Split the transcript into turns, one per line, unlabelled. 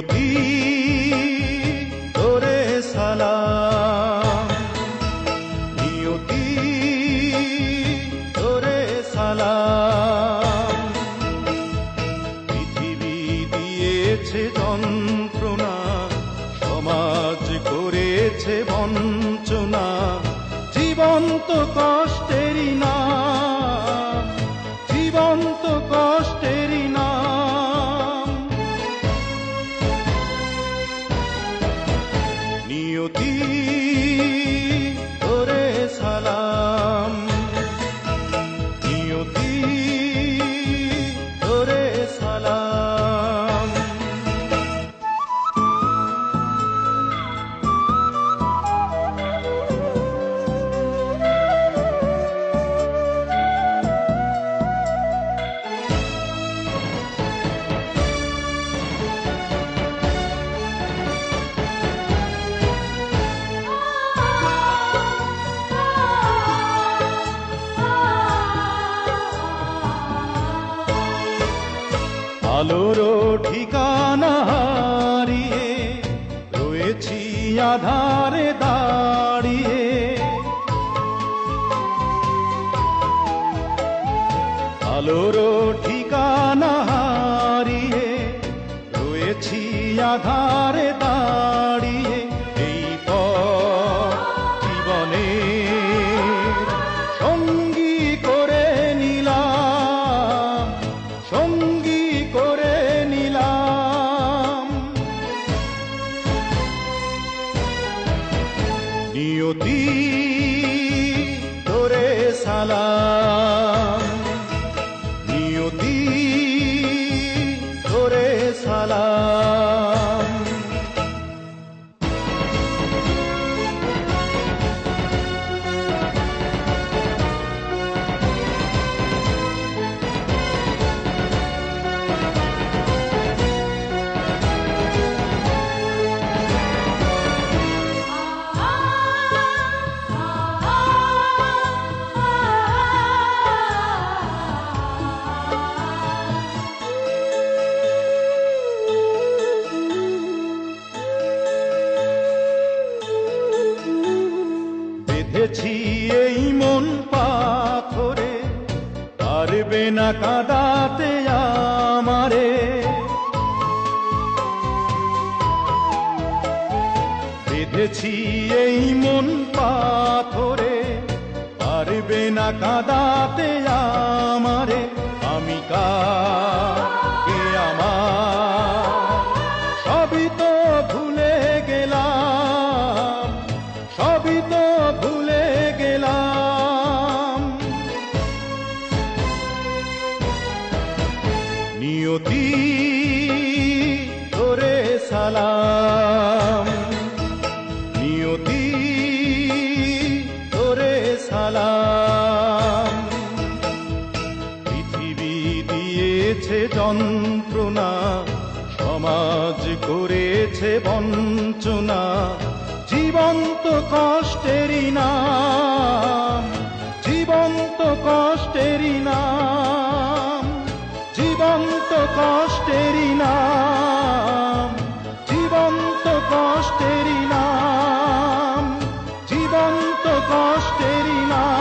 প্রতি তোরে সালাম। নিয়তি তোরে সালাম। পৃথিবী দিয়েছে যন্ত্রণা, সমাজ করেছে বঞ্চনা। জীবন্ত কষ্টেরই না। নিয়তি আলোর ঠিকানা হারিয়ে রয়েছি আধারে দাঁড়িয়ে। আলোর ঠিকানা হারিয়ে রয়েছি আধারে দাঁড়িয়ে নিয়তি তোরে সালাম। নিয়তি তোরে সালাম। না কাদাতে আমারে। বেঁধেছি এই মন পাথরে পারবে না কাদাতে আমারে। আমি কে নিয়তি তোরে সালাম। নিয়তি তোরে সালাম। পৃথিবী দিয়েছে যন্ত্রণা সমাজ করেছে বঞ্চনা। জীবন্ত কষ্টেরই तेरी ना